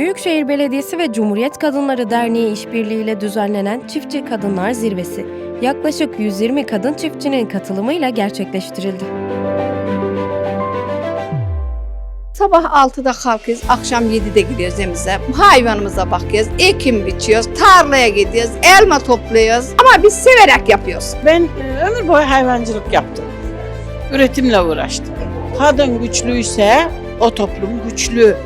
Büyükşehir Belediyesi ve Cumhuriyet Kadınları Derneği işbirliğiyle düzenlenen Çiftçi Kadınlar Zirvesi yaklaşık 120 kadın çiftçinin katılımıyla gerçekleştirildi. Sabah 6'da kalkıyoruz, akşam 7'de gidiyoruz evimize. Hayvanımıza bakıyoruz, ekim biçiyoruz, tarlaya gidiyoruz, elma topluyoruz. Ama biz severek yapıyoruz. Ben e, ömür boyu hayvancılık yaptım. Üretimle uğraştım. Kadın güçlüyse o toplum güçlü.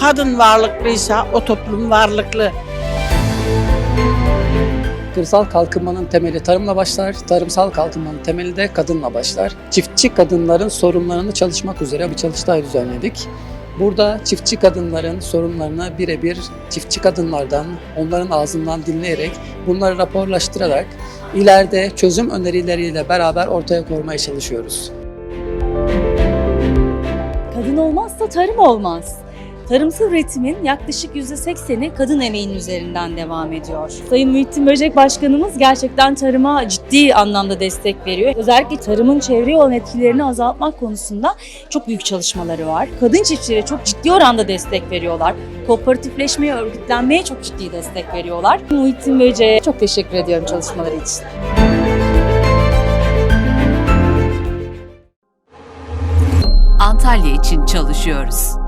Kadın varlıklıysa o toplum varlıklı. Kırsal kalkınmanın temeli tarımla başlar, tarımsal kalkınmanın temeli de kadınla başlar. Çiftçi kadınların sorunlarını çalışmak üzere bir çalıştay düzenledik. Burada çiftçi kadınların sorunlarını birebir çiftçi kadınlardan, onların ağzından dinleyerek, bunları raporlaştırarak ileride çözüm önerileriyle beraber ortaya koymaya çalışıyoruz. Kadın olmazsa tarım olmaz. Tarımsal üretimin yaklaşık %80'i kadın emeğinin üzerinden devam ediyor. Sayın Muhittin Böcek Başkanımız gerçekten tarıma ciddi anlamda destek veriyor. Özellikle tarımın çevreye olan etkilerini azaltmak konusunda çok büyük çalışmaları var. Kadın çiftçilere çok ciddi oranda destek veriyorlar. Kooperatifleşmeye, örgütlenmeye çok ciddi destek veriyorlar. Muhittin Böcek'e çok teşekkür ediyorum çalışmaları için. Antalya için çalışıyoruz.